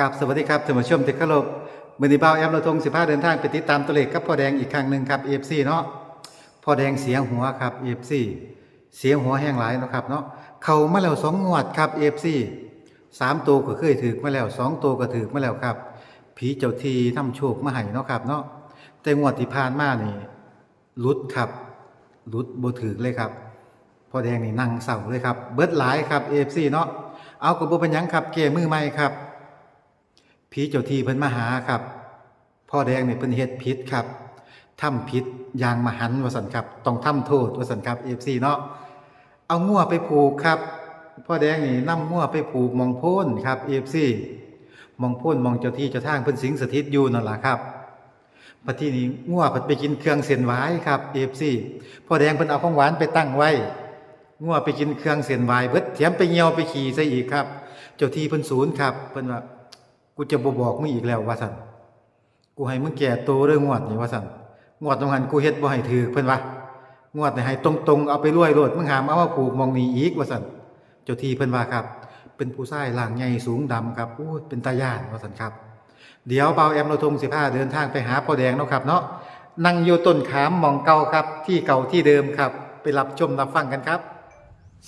กับสวัสดีครับท่านผู้ชมที่เคารพมือนี้บ่าวแอมเราทง15 เดินทางไปติดตามตัวเลขกับพ่อแดงอีกครั้งหนึ่งครับ FC เนาะพ่อแดงเสียงหัวครับ FC เสียงหัวแห้งหลายเนาะครับเนาะเขามาแล้วสองงวดครับ FC สามตัวก็เคยถือมาแล้วสองตัวก็ถือมาแล้วครับ ผีเจ้าทีทำโชคมาให้เนาะครับเนาะแต่งวดที่ผ่านมานี่ลุดครับลุดโบถือเลยครับพ่อแดงนี่นั่งเศร้าเลยครับเบิดหลายครับ AFC เนาะเอากระบเป็นยังครับเกมือใหม่ครับ ผีเจ้าที่เพิ่นมาหาครับ พ่อแดงเนี่ยเพิ่นเฮ็ดผิดครับทำผิดยางมหันว่าซั่นครับต้องทำโทษว่าซั่นครับ AFC เนาะเอางัวไปผูกครับ พ่อแดงนี่นำงัวไปผูกมองโพ้นครับ AFC หมองโพ้นมองเจ้าที่เจ้าทางเพิ่นสิงสถิตอยู่นั่นล่ะครับปัจจุนี้งัวเพิ่นไปกินเครื่องเส้นไหว้ครับ AFC พ่อแดงเพิ่นเอาของหวานไปตั้งไว้งัวไปกินเครื่องเส้นไว้เบิดแถมไปเหี่ยวไปขี่ซะอีกครับ เจ้าที่เพิ่นศูนย์ครับเพิ่นว่า กูจะบบอกมึงอีกแล้วว่าซั่นกูให้มึงแก่โตเด้องงวดนี่ว่าซั่นงวดตรงหันกูเฮ็ดบ่ให้ถือเพิ่นว่างวดนี่ให้ตรงๆเอาไปรวยโลดมึงหามเอามาผูกมองนี้อีกว่าซั่นเจ้าที่เพิ่นว่าครับ เป็นผู้ชายร่างใหญ่สูงดำครับอู้เป็นตาย่านว่าซั่นครับเดี๋ยวเบาแอมเราทงสิผ้าเดินทางไปหาพ่อแดงเนาะครับ เนาะนั่งอยู่ต้นขามมองเก่าครับ ที่เก่าที่เดิมครับ ไปรับชมรับฟังกันครับ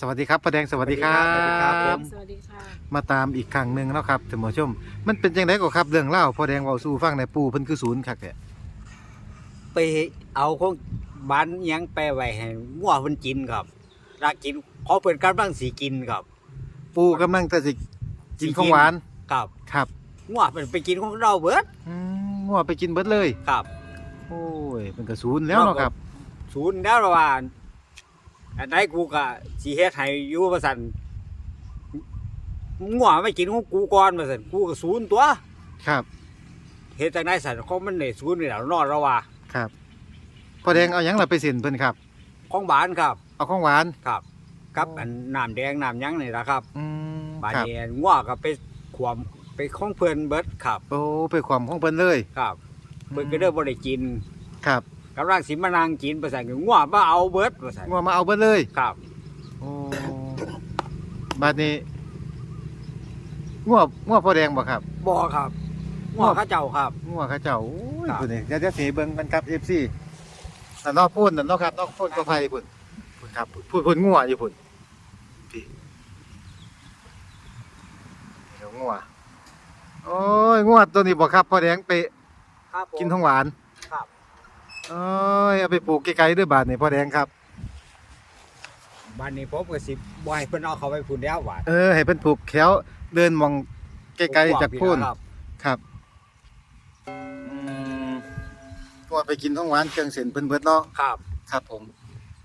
สวัสดีครับพ่อแดงสวัสดีครับสวัสดีครับผมสวัสดีค่ะ มาตามอีกครั้งหนึ่งแล้วครับท่านผู้ชม มันเป็นจังไดก็ครับเรื่องเล่าวพ่อแดงเว้าสู่ฟังในปู่เพิ่นคือศูนย์คักแท้ไปเอาของบ้านหยังไปไว้ให้งัวเพิ่นกินครับรักกินเขาเพิ่นกำลังสิกินครับ ปู่กำลังแต่สิกินของหวานครับครับงัวเพิ่นไปกินของเราเบิดอืมงัวไปกินเบิดเลย ครับ โอ้ยเป็นกระศูนย์แล้วเนาะครับ ศูนย์แล้วระหว่าง อันใดกูก็สิเฮ็ดให้อยู่ว่าซั่นงัวไม่กินของกูก่อนว่าซั่นกูก็ศูนย์ตัวครับเฮ็ดจังได๋ซั่นของมันได้ศูนย์นี่แหละนอนระว่าครับพ่อแดงเอาหยังล่ะไปเซ็นเพิ่นครับ ของบ้านครับเอาของหวาน ครับ กับอันน้ำแดงน้ำหยังนี่ล่ะครับอืมบาดครับ นี้งัวก็ไปขวมไปของเพิ่นเบิดครับ โอ้ไปความของเพิ่นเลย ครับ เพิ่นก็เด้บ่ได้กิน ครับ กำลังสิมานั่งกินประสานก็งัวมาเอาเบิดประสานงัวมาเอาเบิดเลยครับโอ้บัดนี้งัวงัวพ่อแดงบ่ครับ บ่ครับงัวเขาเจ้าครับ งัวเขาเจ้าโอ้ยครับ พุ่นนี่เดี๋ยวเดี๋ยวสิเบิ่งกันครับ FC นั่นเนอกพูนนั่นเนาะครับเนอกพูนก็ไฟพุ่นพุ่นครับพุ่นพุ่นงัวอยู่พุ่นพี่เดี๋ยวงัวโอ้ยงัวตัวนี้บ่ครับพ่อแดงไปครับผมกินของหวาน ครับโอ้ยเอาไปปลูกไกลๆด้วยบาดนี่พ่อแดงครับบัดนี้ผมก็สิบ่ให้เพิ่นเอาเขาไปพุ่นแล้วหวานเออ ให้เพิ่นปลูกแถวเดินมองไกลๆจากพุ่นครับครับอืมว่าไปกินของหวานเครื่องเส้นเพิ่นเบิดเนาะครับ ครับผม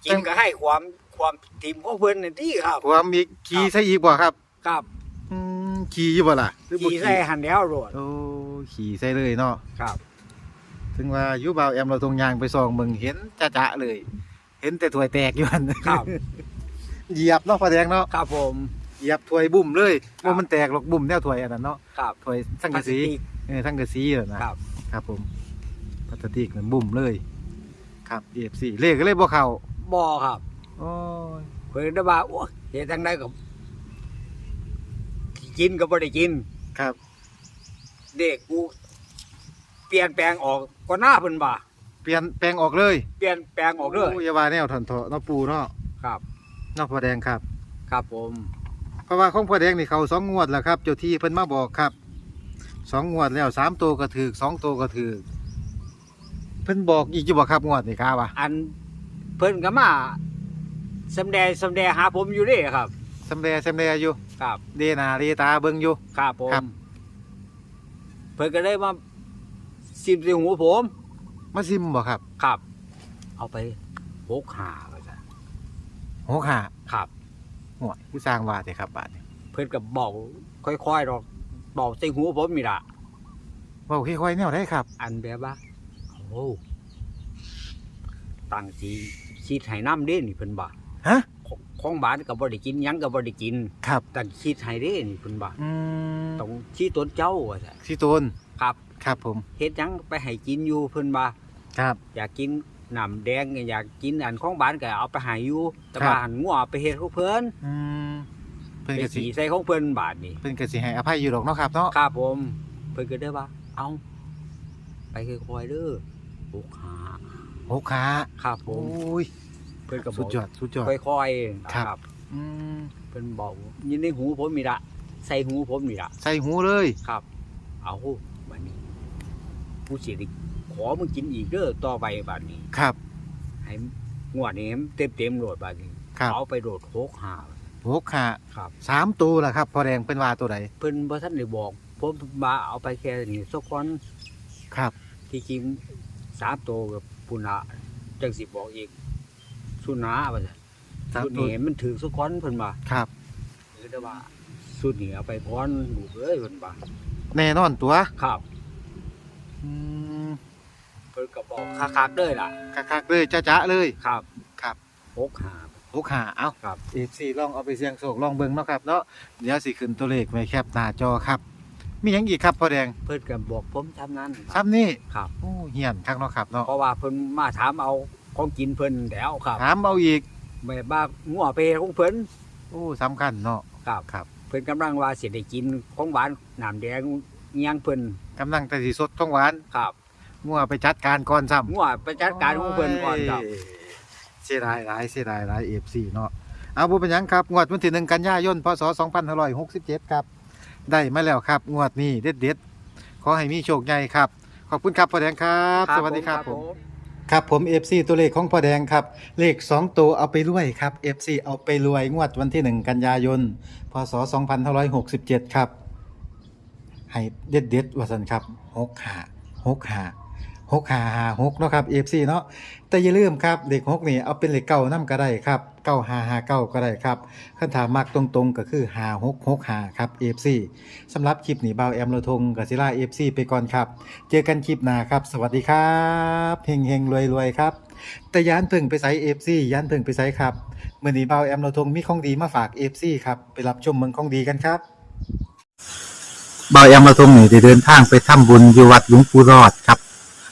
กินก็ให้ความความทีมของเพิ่นนี่ติครับว่ามีขี่ใส่อีกบ่ครับ ครับอืมขี่อยู่บ่ล่ะหรือบ่ขี่ใส่หันแล้วโลดโอ้ขี่ใส่เลยเนาะครับ ถึงว่าอยู่บ่าวแอมเราตรงยางไปส่องเบิ่งเห็นจะๆเลย เห็นแต่ถ้วยแตกอยู่หั่นครับ เหยียบเนาะพ่อแดงเนาะครับผม เหยียบถ้วยบุ่มเลยครับว่ามันแตกหรอกบุ่มแนวถ้วยอันนั้นเนาะครับถ้วยสังกะสีเออสังกะสีนั่นนะครับ ครับผมพลาสติกมันบุ่มเลย ครับ EFC เลขก็เลยบ่เข้าบ่ครับโอ้ยเพิ่นได้ว่าโอ้เฮ็ดจังไดก็กินก็บ่ได้กินครับ เด็กกู เปลี่ยนแปลงออกก็หน้าเพิ่นบ่าเปลี่ยนแปลงออกเลยเปลี่ยนแปลงออกเลยโอย่าว่าแนวถอนเถาะเนาะปูเนาะครับ เนาะพ่อแดงครับ ครับผมเพราะว่าของพ่อแดงนี่เขาสองงวดแล้วครับ เจ้าที่เพิ่นมาบอกครับสองงวดแล้วสามตัวก็ถือสองตัวก็ถือเพิ่นบอกอีกอยู่บ่ครับงวดนี่ครับวะอันเพิ่นก็มาสำแดงสำแดงหาผมอยู่เด้ครับสำแดสำแดอยู่ครับ เดหนาเดตาเบิ่งอยู่ครับผมครับ เพิ่นก็เลยมา สิมใส่หูผม มาซิมบ่ครับครับ เอาไปหกหาว่าซั่นโหค่ะครับ หัวผู้สร้างว่าแต่ครับบาดนี้เพิ่นก็บอกค่อยๆดอกบอกใส่หูผมนี่ล่ะเว้าค่อยๆแนวได้ครับ อันแบบว่าโอ้ตั้งสีคิดให้น้ำเด้นี่เพิ่นบ่าฮะของของบ้านก็บ่ได้กินหยังก็บ่ได้กิน ครับตั้งคิดให้เด้นี่เพิ่นบ่าอืมต้องชี้ต้นเจ้าว่าซั่นสิโตนครับ ครับผมเฮ็ดหยังไปให้กินอยู่เพิ่นบ่าครับ อยากกินน้ำแดงอยากกินอันของบ้านก็เอาไปให้อยู่แต่ครับว่าหันงัวเอาไปเฮ็ดของเพิ่นอืมเพิ่นไปก็สิสีใส่ของเพิ่นบาทนี่เพิ่นก็สิให้อภัยอยู่ดอกเนาะครับเนาะครับผม เพิ่นก็ได้ว่า เอาไปค่อยๆเด้อบุกหาโอ้ขาครับผโอ้ม ยเพิ่นก็บสุอดกยอดสุดยอด ค่อยๆครับ ครับ อืมเพิ่นบอกยินในหูผมมีละใส่หูผมมีละใส่หูเลย ครับ เอา บัดนี้ผู้สิได้ขอมึงกินอีกเด้อต่อไปบัดนี้ ครับ ให้งวดนี้เต็มเต็มๆโหลดบัดนี้ครับเอาไปโหลดหกหาโอ้ขาครับ สามตัวล่ะครับ พอแดงเป็นว่าตัวใดเพิ่นบ่ทันได้บอกผมมาเอาไปแค่นี้สักคนครับ ที่จริงสามตัวกับปุณะจังสิบอกอีกสุนาว่าซั่นสามสุดตัว นี้มันถือสักคนเพิ่นว่าครับคือแต่ว่าสุดนี้เอาไปพรลูกเอ้ยเพิ่นว่าแน่นอนตัว ครับอืมเพิ่นก็บอกคักๆเด้อล่ะ คักๆเลยจ้าๆเลยครับครับหกหาโอ้ขาเอ้าครับเอฟซีลองเอาไปเสี่ยงโชคลองเบิ่งเนาะครับเนาะเดี๋ยวสิขึ้นตัวเลขไว้แคปหน้าจอครับ มีหยังอีกครับพอแดงเพิ่นก็บอกผมทำนั้นซ้ำนี่ครับโอ้เฮียนคักเนาะครับเนาะเพราะว่าเพิ่นมาถามเอาของกินเพิ่นแล้วครับถามเอาอีกแม่บ้างัวเปของเพิ่นโอ้สำคัญเนาะครับครับ เพิ่นกำลังว่าสิได้กินของหวานน้ำแดงอิหยังเพิ่นกำลังแต่สิสดท้องหวานครับ งัวไปจัดการก่อนซ้ำงัวไปจัดการของเพิ่นก่อนครับโยเสียดายหลายเสียดายหลาย FC เนาะเอาบ่เป็นหยังครับ งวดวันที่1กันยายนพศ2567 ครับ ได้มาแล้วครับ งวดนี้เด็ดๆขอให้มีโชคใหญ่ครับ ขอบคุณครับพ่อแดงครับ สวัสดีครับผมครับผม FC ตัวเลขของพ่อแดงครับ เลข 2 ตัวเอาไปรวยครับ FC เอาไปรวยงวดวันที่ 1 กันยายนพศ2567 ครับ ให้เด็ดเด็ดๆว่าสันครับ6หา6หา 6หาหา6เนาะครับ FC เนาะแต่อย่าลืมครับเหลข6นี่เอาเป็นเหลขเก้านํก็ได้ครับ9 5 5 9ก็ได้ครับคันถามมักตรงๆ ก็คือ5 6 6 5ครับ FC สำหรับคลิปนี้บ่าวแอมโลทงกับศิล่า FC ไปก่อนครับ เจอกันคลิปหน้าครับ สวัสดีครับเฮงเฮงรวยรวยครับ แต่ยานพิ่งไปใส่ FC ยานพิ่งไปใส่ครับเมื้อนี้บ่าวแอมโลทงมีของดีมาฝาก FC ครับไปรับชมเมืองของดีกันครับบายอมาทงนี่ได้เดินทางไปทำบุญอยู่วัดหลวงปู่รอดครับ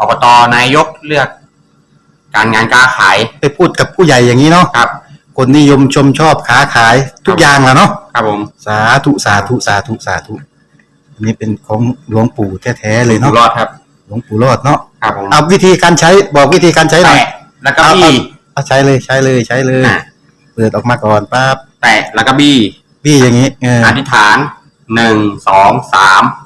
อบตนายกเลือก การงานการขายไปพูดกับผู้ใหญ่อย่างนี้เนาะครับ คนนิยมชมชอบค้าขายทุกอย่างแหละเนาะครับผมสาธุสาธุสาธุสาธุอันนี้เป็นของหลวงปู่แท้ๆเลยอยู่เนาะรอดครับ หลวงปู่รอดเนาะครับผมเอาวิธีการใช้บอกวิธีการใช้หน่อยแตะแล้วก็บี้ เอาใช้เลยใช้เลยใช้เลยอะ เปิดออกมาก่อนปั๊บแตะแล้วก็บี้ พี่อย่างนี้เอออธิษฐานหนึ่งสองสาม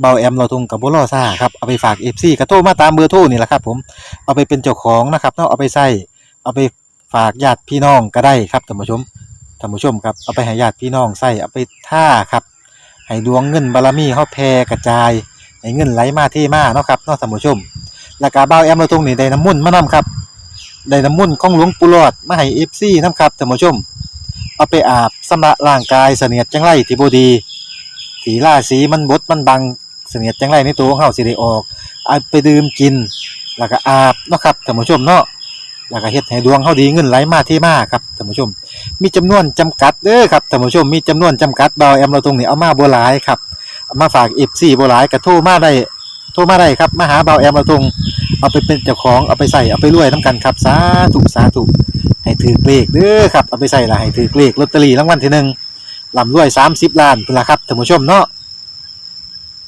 เบาแอมเราทุงกับบุรอซ่าครับเอาไปฝากเอฟซีกระโทรมาตามเบอร์โทรนี่แหละครับ ผมเอาไปเป็นเจ้าของนะครับเนาะเอาไปใส่เอาไปฝากญาติพี่น้องก็ได้ครับท่านผู้ชมท่านผู้ชมครับเอาไปให้ญาติพี่น้องใส่เอาไปท่าครับให้ดวงเงินบารมีเฮาแผ่กระจายให้เงินไหลมาเทมาเนาะครับเนาะท่านผู้ชมแล้วก็เบาแอมเราทุงนี่ได้น้ำมุ่นมานํครับได้น้ำมุ่นของหลวงปู่หลอดมาให้เอฟซีนํครับท่านผู้ชมเอาไปอาบสำระร่างกายเสนียดจังไรที่บดีถีล่าสีมันบดมันบัง เสนียดจังไรในตัวของเฮาสิได้ออกเอาไปดื่มกิน แล้วก็อาบเนาะครับท่านผู้ชมเนาะแล้วก็เฮ็ดให้ดวงเฮาดีเงินไหลมาเทมาครับท่านผู้ชม มีจำนวนจำกัดเด้อครับท่านผู้ชมมีจำนวนจำกัดเบาแอมเราตรงนี้เอามาบ่หลายครับเอามาฝาก FC บ่หลายก็โทรมาได้โทรมาได้ครับมาหาเบาแอมเราตรงเอาไปเป็นเจ้าของเอาไปใส่เอาไปรวยนํกันครับสาธุสาธุให้ถือเลขเด้อครับเอาไปใส่ละให้ถือเลขลอตเตอรี่รางวัลที่หนึ่งลำรวยสามสิบล้านพุ่นละครับท่านผู้ชมเนาะ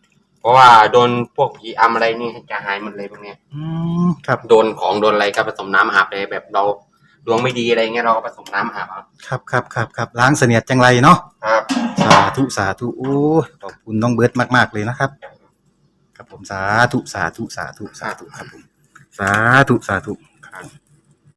ครับ เพราะว่าโดนพวกผีอำอะไรนี่จะหายหมดเลยพวกเนี้ยอืมครับโดนของโดนอะไรก็ผสมน้ำอาบเลยแบบเราดวงไม่ดีอะไรเงี้ยเราก็ผสมน้ำอาบเอาครับครับครับครับล้างเสนียดจังไรเนาะครับ สาธุสาธุโอ้ยขอบคุณน้องเบิร์ตมาก ๆ เลยนะครับ ครับผมสาธุสาธุสาธุสาธุครับผมสาธุสาธุครับ